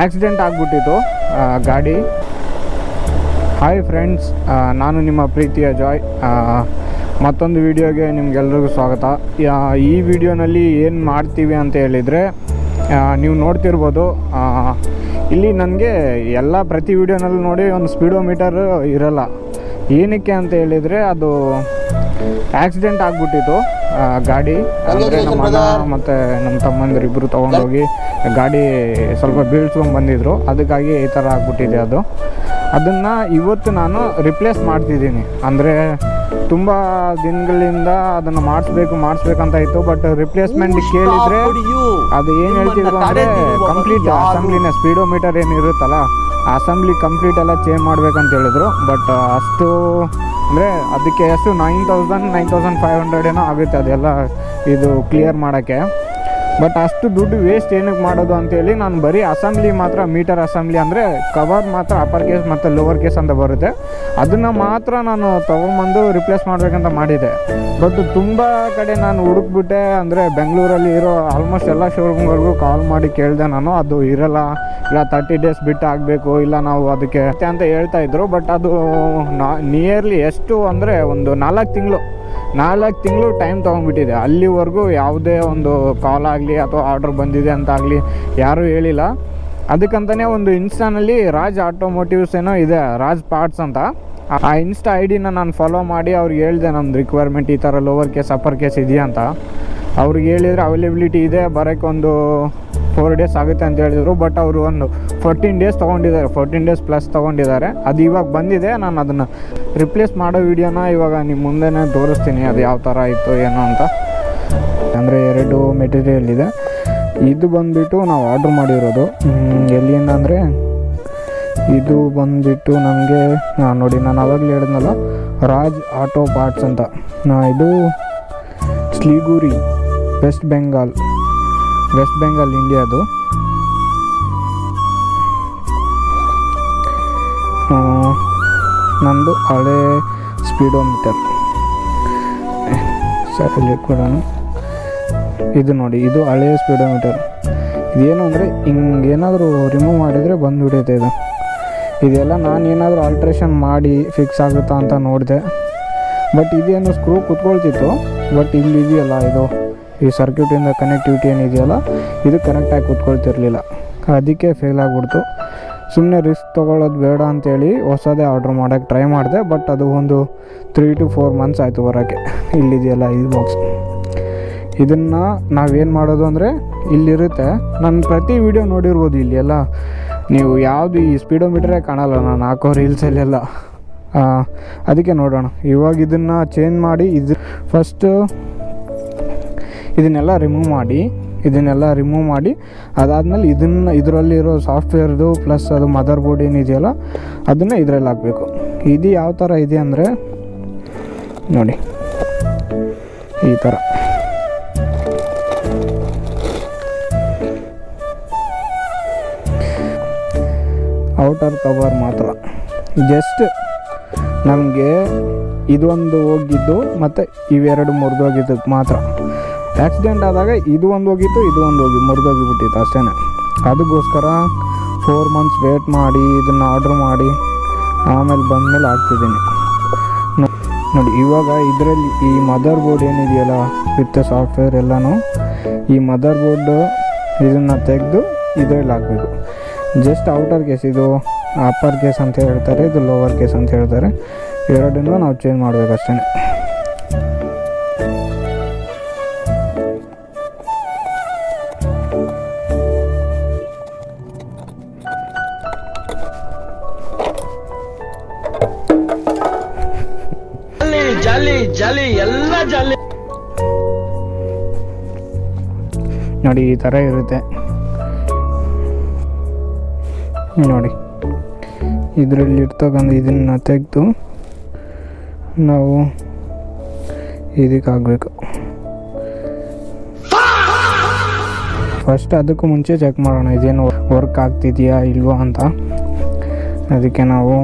Accident ಆಗಿಬಿಟ್ಟಿತ್ತು ಗಾಡಿ. Hi friends ನಾನು ನಿಮ್ಮ ಪ್ರೀತಿಯ ಜಾಯ್. ಮತ್ತೊಂದು ವಿಡಿಯೋಗೆ ನಿಮಗೆಲ್ಲರಿಗೂ ಸ್ವಾಗತ. ಈ ವಿಡಿಯೋನಲ್ಲಿ ಏನು ಮಾಡ್ತೀವಿ ಅಂತ ಹೇಳಿದರೆ ನೀವು ನೋಡ್ತಿರ್ಬೋದು ಇಲ್ಲಿ ನನಗೆ ಎಲ್ಲ ಪ್ರತಿ ವಿಡಿಯೋನಲ್ಲಿ ನೋಡಿ ಒಂದು ಸ್ಪೀಡೋಮೀಟರ್ ಇರಲ್ಲ. ಏನಕ್ಕೆ ಅಂತ ಹೇಳಿದರೆ ಅದು ಆಕ್ಸಿಡೆಂಟ್ ಆಗಿಬಿಟ್ಟಿತ್ತು. ಗಾಡಿ ಅಂದರೆ ನಮ್ಮ ಅಣ್ಣ ಮತ್ತು ನಮ್ಮ ತಮ್ಮಂದಿರು ಇಬ್ಬರು ತೊಗೊಂಡೋಗಿ ಗಾಡಿ ಸ್ವಲ್ಪ ಬೀಳ್ಸ್ಕೊಂಡು ಬಂದಿದ್ರು. ಅದಕ್ಕಾಗಿ ಈ ಥರ ಆಗ್ಬಿಟ್ಟಿದೆ ಅದು. ಅದನ್ನು ಇವತ್ತು ನಾನು ರಿಪ್ಲೇಸ್ ಮಾಡ್ತಿದ್ದೀನಿ. ಅಂದರೆ ತುಂಬ ದಿನಗಳಿಂದ ಅದನ್ನು ಮಾಡಿಸ್ಬೇಕು ಮಾಡಿಸ್ಬೇಕಂತ ಇತ್ತು ಬಟ್ ರಿಪ್ಲೇಸ್ಮೆಂಟ್ ಕೇಳಿದರೆ ಅದು ಏನು ಹೇಳ್ತಿದ್ರು ಅಂದರೆ ಕಂಪ್ಲೀಟ್ ಅಸೆಂಬ್ಲಿನ ಸ್ಪೀಡೋಮೀಟರ್ ಏನಿರುತ್ತಲ್ಲ ಅಸೆಂಬ್ಲಿ ಕಂಪ್ಲೀಟ್ ಎಲ್ಲ ಚೇಂಜ್ ಮಾಡ್ಬೇಕಂತ ಹೇಳಿದ್ರು. ಬಟ್ ಅಷ್ಟು, ಅಂದರೆ ಅದಕ್ಕೆ ಎಷ್ಟು? Nine thousand nine thousand five hundred ಏನೋ ಆಗುತ್ತೆ ಅದೆಲ್ಲ ಇದು ಕ್ಲಿಯರ್ ಮಾಡೋಕ್ಕೆ. ಬಟ್ ಅಷ್ಟು ದುಡ್ಡು ವೇಸ್ಟ್ ಏನಕ್ಕೆ ಮಾಡೋದು ಅಂತೇಳಿ ನಾನು ಬರೀ ಅಸೆಂಬ್ಲಿ ಮಾತ್ರ ಮೀಟರ್ ಅಸೆಂಬ್ಲಿ ಅಂದರೆ ಕವರ್ ಮಾತ್ರ ಅಪ್ಪರ್ ಕೇಸ್ ಮತ್ತು ಲೋವರ್ ಕೇಸ್ ಅಂತ ಬರುತ್ತೆ. ಅದನ್ನು ಮಾತ್ರ ನಾನು ತೊಗೊಂಬಂದು ರಿಪ್ಲೇಸ್ ಮಾಡಬೇಕಂತ ಮಾಡಿದೆ. ಬಟ್ ತುಂಬ ಕಡೆ ನಾನು ಹುಡುಕ್ಬಿಟ್ಟೆ, ಅಂದರೆ ಬೆಂಗಳೂರಲ್ಲಿ ಇರೋ ಆಲ್ಮೋಸ್ಟ್ ಎಲ್ಲ ಶೋರೂಮ್ಗಳಿಗೂ ಕಾಲ್ ಮಾಡಿ ಕೇಳಿದೆ ನಾನು, ಅದು ಇರಲ್ಲ, ಇಲ್ಲ ತರ್ಟಿ ಡೇಸ್ ಬಿಟ್ಟು ಆಗಬೇಕು, ಇಲ್ಲ ನಾವು ಅದಕ್ಕೆ ಅಂತ ಹೇಳ್ತಾ ಇದ್ರು ಬಟ್ ಅದು ನಿಯರ್ಲಿ ಎಷ್ಟು ಅಂದರೆ ಒಂದು ನಾಲ್ಕು ತಿಂಗಳು ನಾಲ್ಕು ತಿಂಗಳು ಟೈಮ್ ತೊಗೊಂಡ್ಬಿಟ್ಟಿದೆ. ಅಲ್ಲಿವರೆಗೂ ಯಾವುದೇ ಒಂದು ಕಾಲ್ ಆಗಲಿ ಅಥವಾ ಆರ್ಡ್ರ್ ಬಂದಿದೆ ಅಂತ ಆಗಲಿ ಯಾರೂ ಹೇಳಿಲ್ಲ. ಅದಕ್ಕಂತಲೇ ಒಂದು ಇನ್ಸ್ಟಾನಲ್ಲಿ ರಾಜ್ ಆಟೋಮೋಟಿವ್ಸ್ ಏನೋ ಇದೆ, ರಾಜ್ ಪಾರ್ಟ್ಸ್ ಅಂತ. ಆ- ಇನ್ಸ್ಟಾ ಐ ಡಿನ ನಾನು ಫಾಲೋ ಮಾಡಿ ಅವ್ರಿಗೆ ಹೇಳಿದೆ ನಮ್ಮದು ರಿಕ್ವೈರ್ಮೆಂಟ್ ಈ ಥರ ಲೋವರ್ ಕೇಸ್ ಅಪ್ಪರ್ ಕೇಸ್ ಇದೆಯಾ ಅಂತ. ಅವ್ರಿಗೆ ಹೇಳಿದರೆ ಅವೈಲೇಬಿಲಿಟಿ ಇದೆ ಬರೋಕ್ಕೊಂದು ಫೋರ್ ಡೇಸ್ ಆಗುತ್ತೆ ಅಂತ ಹೇಳಿದರು ಬಟ್ ಅವರು ಒಂದು ಫೋರ್ಟೀನ್ ಡೇಸ್ ತೊಗೊಂಡಿದ್ದಾರೆ ಫೋರ್ಟೀನ್ ಡೇಸ್ ಪ್ಲಸ್ ತೊಗೊಂಡಿದ್ದಾರೆ. ಅದು ಇವಾಗ ಬಂದಿದೆ, ನಾನು ಅದನ್ನು ರಿಪ್ಲೇಸ್ ಮಾಡೋ ವಿಡಿಯೋನ ಇವಾಗ ನಿಮ್ಮ ಮುಂದೆನೇ ತೋರಿಸ್ತೀನಿ, ಅದು ಯಾವ ಥರ ಇತ್ತು ಏನೋ ಅಂತ. ಅಂದರೆ ಎರಡು ಮೆಟೀರಿಯಲ್ ಇದೆ. ಇದು ಬಂದುಬಿಟ್ಟು ನಾವು ಆರ್ಡ್ರ್ ಮಾಡಿರೋದು. ಎಲ್ಲಿಂದ ಅಂದರೆ ಇದು ಬಂದುಬಿಟ್ಟು ನನಗೆ ನಾನು ನೋಡಿ, ನಾನು ಅವಾಗಲೇ ಹೇಳಿದ್ನಲ್ಲ, ರಾಜ್ ಆಟೋ ಪಾರ್ಟ್ಸ್ ಅಂತ. ಇದು ಸ್ಲಿಗುರಿ, ವೆಸ್ಟ್ ಬೆಂಗಾಲ್ ವೆಸ್ಟ್ ಬೆಂಗಾಲ್ ಇಂಡಿಯಾದು. ನಂದು ಹಳೆ ಸ್ಪೀಡೋಮೀಟರ್. ಸರ್, ಅಲ್ಲಿ ಇಟ್ಬಿಡೋಣ ಇದು ನೋಡಿ, ಇದು ಹಳೆಯ ಸ್ಪೀಡೋಮೀಟರ್. ಇದೇನು ಅಂದರೆ ಹಿಂಗೆ ಏನಾದರೂ ರಿಮೂವ್ ಮಾಡಿದರೆ ಬಂದುಬಿಡುತ್ತೆ ಇದು. ಇದೆಲ್ಲ ನಾನು ಏನಾದರೂ ಆಲ್ಟ್ರೇಷನ್ ಮಾಡಿ ಫಿಕ್ಸ್ ಆಗುತ್ತಾ ಅಂತ ನೋಡಿದೆ. ಬಟ್ ಇದೇನು ಸ್ಕ್ರೂ ಕುತ್ಕೊಳ್ತಿತ್ತು. ಬಟ್ ಇಲ್ಲಿ ಇದೆಯಲ್ಲ, ಇದು, ಈ ಸರ್ಕ್ಯೂಟಿಂದ ಕನೆಕ್ಟಿವಿಟಿ ಏನಿದೆಯಲ್ಲ, ಇದು ಕನೆಕ್ಟಾಗಿ ಕುತ್ಕೊಳ್ತಿರ್ಲಿಲ್ಲ. ಅದಕ್ಕೆ ಫೇಲ್ ಆಗಿಬಿಡ್ತು. ಸುಮ್ಮನೆ ರಿಸ್ಕ್ ತೊಗೊಳ್ಳೋದು ಬೇಡ ಅಂತೇಳಿ ಹೊಸದೇ ಆರ್ಡ್ರ್ ಮಾಡೋಕ್ಕೆ ಟ್ರೈ ಮಾಡಿದೆ. ಬಟ್ ಅದು ಒಂದು ತ್ರೀ ಟು ಫೋರ್ ಮಂತ್ಸ್ ಆಯಿತು ಬರೋಕ್ಕೆ. ಇಲ್ಲಿದೆಯಲ್ಲ ಇದು ಬಾಕ್ಸ್ ಇದನ್ನು ನಾವೇನು ಮಾಡೋದು ಅಂದರೆ ಇಲ್ಲಿರುತ್ತೆ. ನಾನು ಪ್ರತಿ ವಿಡಿಯೋ ನೋಡಿರ್ಬೋದು ಇಲ್ಲಿ ಎಲ್ಲ. ನೀವು ಯಾವುದು ಈ ಸ್ಪೀಡೋಮೀಟ್ರೇ ಕಾಣಲ್ಲ, ನಾನು ಹಾಕೋ ರೀಲ್ಸಲ್ಲೆಲ್ಲ ಅದಕ್ಕೆ ನೋಡೋಣ. ಇವಾಗ ಇದನ್ನು ಚೇಂಜ್ ಮಾಡಿ ಇದು ಫಸ್ಟು ಇದನ್ನೆಲ್ಲ ರಿಮೂವ್ ಮಾಡಿ, ಇದನ್ನೆಲ್ಲ ರಿಮೂವ್ ಮಾಡಿ, ಅದಾದಮೇಲೆ ಇದನ್ನು ಇದರಲ್ಲಿರೋ ಸಾಫ್ಟ್ವೇರ್ದು ಪ್ಲಸ್ ಅದು ಮದರ್ ಬೋರ್ಡ್ ಏನಿದೆಯಲ್ಲ, ಅದನ್ನು ಇದರಲ್ಲಿ ಹಾಕಬೇಕು. ಇದು ಯಾವ ಥರ ಇದೆ ಅಂದರೆ, ನೋಡಿ. ಈ ಥರ ಔಟರ್ ಕವರ್ ಮಾತ್ರ. ಜಸ್ಟ್ ನಮಗೆ ಇದೊಂದು ಹೋಗಿದ್ದು ಮತ್ತು ಇವೆರಡು ಮುರಿದೋಗಿದ್ದಕ್ಕೆ ಮಾತ್ರ. ಆಕ್ಸಿಡೆಂಟ್ ಆದಾಗ ಇದು ಒಂದು ಹೋಗಿತ್ತು, ಇದು ಒಂದು ಹೋಗಿ, ಮುರಿದೋಗಿಬಿಟ್ಟಿತ್ತು ಅಷ್ಟೇ ಅದಕ್ಕೋಸ್ಕರ ಫೋರ್ ಮಂತ್ಸ್ ವೇಟ್ ಮಾಡಿ, ಇದನ್ನು ಆರ್ಡ್ರ್ ಮಾಡಿ, ಆಮೇಲೆ ಬಂದಮೇಲೆ ಹಾಕ್ತಿದ್ದೀನಿ. ನೋಡಿ, ಇವಾಗ ಇದರಲ್ಲಿ ಈ ಮದರ್ ಬೋರ್ಡ್ ಏನಿದೆಯಲ್ಲ ವಿತ್ ಸಾಫ್ಟ್ವೇರ್ ಎಲ್ಲನೂ, ಈ ಮದರ್ ಬೋರ್ಡು ಇದನ್ನು ತೆಗೆದು ಇದರಲ್ಲಿ ಹಾಕಬೇಕು. ಜಸ್ಟ್ ಔಟರ್ ಕೇಸ್ ಇದು ಅಪ್ಪರ್ ಕೇಸ್ ಅಂತ ಹೇಳ್ತಾರೆ ಇದು ಲೋವರ್ ಕೇಸ್ ಅಂತ ಹೇಳ್ತಾರೆ. ಎರಡನ್ನೂ ನಾವು ಚೇಂಜ್ ಮಾಡಬೇಕಷ್ಟೇ ನೋಡಿ ಈ ಥರ ಇರುತ್ತೆ. ನೋಡಿ. ಇದರಲ್ಲಿ ಇರ್ತಕ್ಕಂಥ ಇದನ್ನು ತೆಗೆದು ನಾವು ಇದಕ್ಕೆ ಆಗಬೇಕು ಫಸ್ಟ್ ಅದಕ್ಕೂ ಮುಂಚೆ ಚೆಕ್ ಮಾಡೋಣ, ಇದೇನು ವರ್ಕ್ ಆಗ್ತಿದೆಯಾ ಇಲ್ವಾ ಅಂತ. ಅದಕ್ಕೆ ನಾವು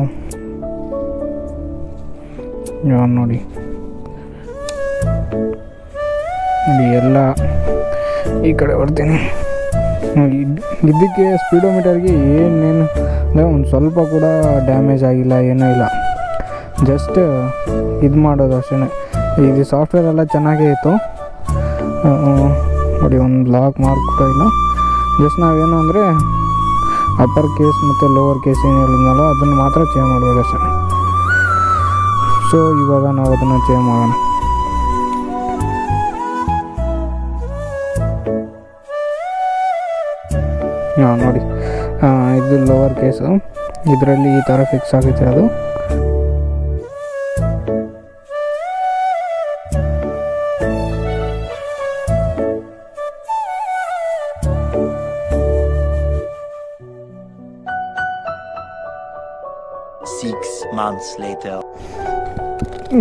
ನೋಡಿ. ನೋಡಿ, ಎಲ್ಲ ಈ ಕಡೆ ಬರ್ತೀನಿ. ಇದಕ್ಕೆ ಸ್ಪೀಡೋಮೀಟರ್ಗೆ ಏನೇನು ಅಂದರೆ ಒಂದು ಸ್ವಲ್ಪ ಕೂಡ ಡ್ಯಾಮೇಜ್ ಆಗಿಲ್ಲ, ಏನೂ ಇಲ್ಲ. ಜಸ್ಟ್ ಇದು ಮಾಡೋದು ಅಷ್ಟೇ ಇದು ಸಾಫ್ಟ್ವೇರ್ ಎಲ್ಲ ಚೆನ್ನಾಗೇ ಇತ್ತು. ನೋಡಿ, ಒಂದು ಬ್ಲಾಕ್ ಮಾರ್ಕ್ ಕೂಡ ಇಲ್ಲ. ಜಸ್ಟ್ ನಾವೇನು ಅಂದರೆ ಅಪ್ಪರ್ ಕೇಸ್ ಮತ್ತು ಲೋವರ್ ಕೇಸ್ ಏನು ಹೇಳಿದ್ನಲ್ಲ, ಅದನ್ನು ಮಾತ್ರ ಚೇಂಜ್ ಮಾಡಬೇಕಷ್ಟೇ ಸೊ ಇವಾಗ ನಾವು ಅದನ್ನು ಚೇಂಜ್ ಮಾಡೋಣ. ಹಾಂ ನೋಡಿ. ಆ, ಇದು ಲೋವರ್ ಕೇಸು ಇದರಲ್ಲಿ ಈ ಥರ ಫಿಕ್ಸ್ ಆಗುತ್ತೆ ಅದು.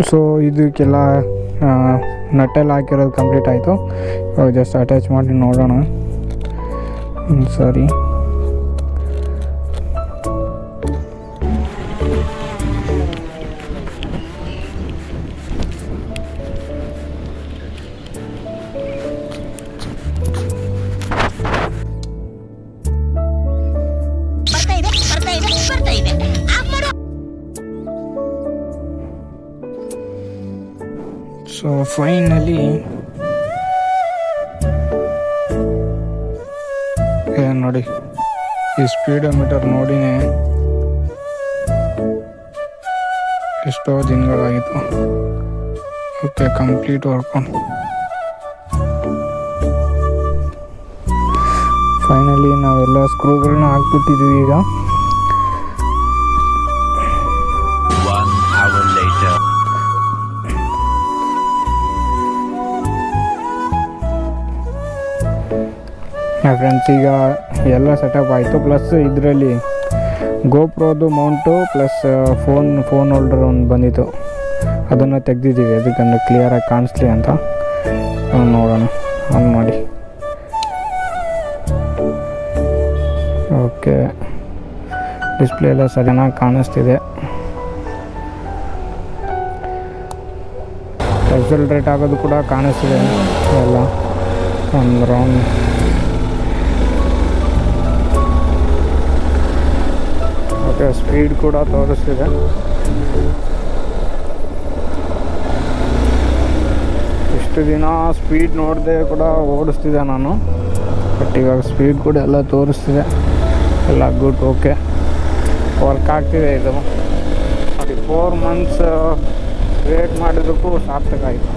ಸೊ ಇದಕ್ಕೆಲ್ಲ ನಟ್ಟೆಲ್ಲ ಹಾಕಿರೋದು ಕಂಪ್ಲೀಟ್ ಆಯಿತು. ಜಸ್ಟ್ ಅಟ್ಯಾಚ್ ಮಾಡಿ ನೋಡೋಣ. ಹ್ಮ್, ಸರಿ ಬರ್ತಾ ಇದೆ ನೋಡಿ. ಈ ಸ್ಪೀಡೋಮೀಟರ್ ನೋಡಿನೇ ಎಷ್ಟೋ ದಿನಗಳಾಗಿತ್ತು. Okay complete work. ಫೈನಲಿ ನಾವೆಲ್ಲ ಸ್ಕ್ರೂಗಳನ್ನ ಹಾಕ್ಬಿಟ್ಟಿದ್ದೀವಿ ಈಗ. ಫ್ರೆಂಡ್ಸ್ ಈಗ ಎಲ್ಲ ಸೆಟಪ್ ಆಯಿತು. ಪ್ಲಸ್ ಇದರಲ್ಲಿ ಗೋಪ್ರೋದು mount plus phone phone holder ಒಂದು ಬಂದಿತ್ತು. ಅದನ್ನು ತೆಗ್ದಿದ್ದೀವಿ. ಅದಕ್ಕೆ ಕ್ಲಿಯರಾಗಿ ಕಾಣಿಸ್ಲಿ ಅಂತ. ನೋಡೋಣ. ಆನ್ ಮಾಡಿ. ಓಕೆ ಡಿಸ್ಪ್ಲೇ ಎಲ್ಲ ಸರಿಯಾಗಿ ಕಾಣಿಸ್ತಿದೆ. ರೇಟ್ ಆಗೋದು ಕೂಡ ಕಾಣಿಸ್ತಿದೆ. ಎಲ್ಲ. ಒಂದು ರೌಂಡ್ ಸ್ಪೀಡ್ ಕೂಡ ತೋರಿಸ್ತಿದೆ. ಇಷ್ಟು ದಿನ ಸ್ಪೀಡ್ ನೋಡದೆ ಕೂಡ ಓಡಿಸ್ತಿದ್ದೆ ನಾನು. ಬಟ್ ಇವಾಗ ಸ್ಪೀಡ್ ಕೂಡ ಎಲ್ಲ ತೋರಿಸ್ತಿದೆ. ಎಲ್ಲ ಗುಡ್ ಓಕೆ ವರ್ಕ್ ಆಗ್ತಿದೆ ಇದು. ನೋಡಿ ಫೋರ್ ಮಂತ್ಸ್ ವೇಟ್ ಮಾಡಿದ್ದಕ್ಕೂ ಸಾರ್ಥಕ ಆಯಿತು.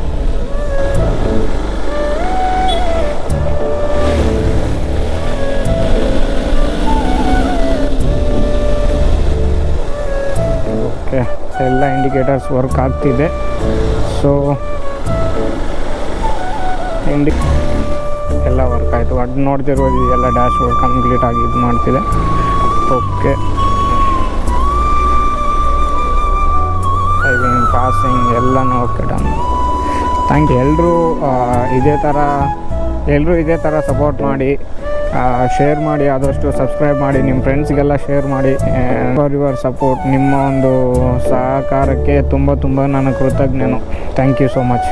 ಇಂಡಿಕೇಟರ್ಸ್ ವರ್ಕ್ ಆಗ್ತಿದೆ. ಸೊ ಇಂಡಿ ಎಲ್ಲ ವರ್ಕ್ ಆಯಿತು. ಅದು ನೋಡ್ತಿರ್ಬೋದು ಎಲ್ಲ ಡ್ಯಾಶ್ ಬೋರ್ಡ್ ಕಂಪ್ಲೀಟ್ ಆಗಿ ಇದು ಮಾಡ್ತಿದೆ. ಓಕೆ ಪಾಸಿಂಗ್ ಎಲ್ಲನೂ ಓಕೆ ಡನ್ ಥ್ಯಾಂಕ್ ಯು ಎಲ್ಲರೂ ಇದೇ ಥರ ಎಲ್ಲರೂ ಇದೇ ಥರ ಸಪೋರ್ಟ್ ಮಾಡಿ ಶೇರ್ ಮಾಡಿ, ಆದಷ್ಟು ಸಬ್ಸ್ಕ್ರೈಬ್ ಮಾಡಿ ನಿಮ್ಮ ಫ್ರೆಂಡ್ಸ್ಗೆಲ್ಲ ಶೇರ್ ಮಾಡಿ ಫಾರ್ ಯುವರ್ ಸಪೋರ್ಟ್ ನಿಮ್ಮ ಒಂದು ಸಹಕಾರಕ್ಕೆ ತುಂಬ ತುಂಬ ನಾನು ಕೃತಜ್ಞನು. Thank you so much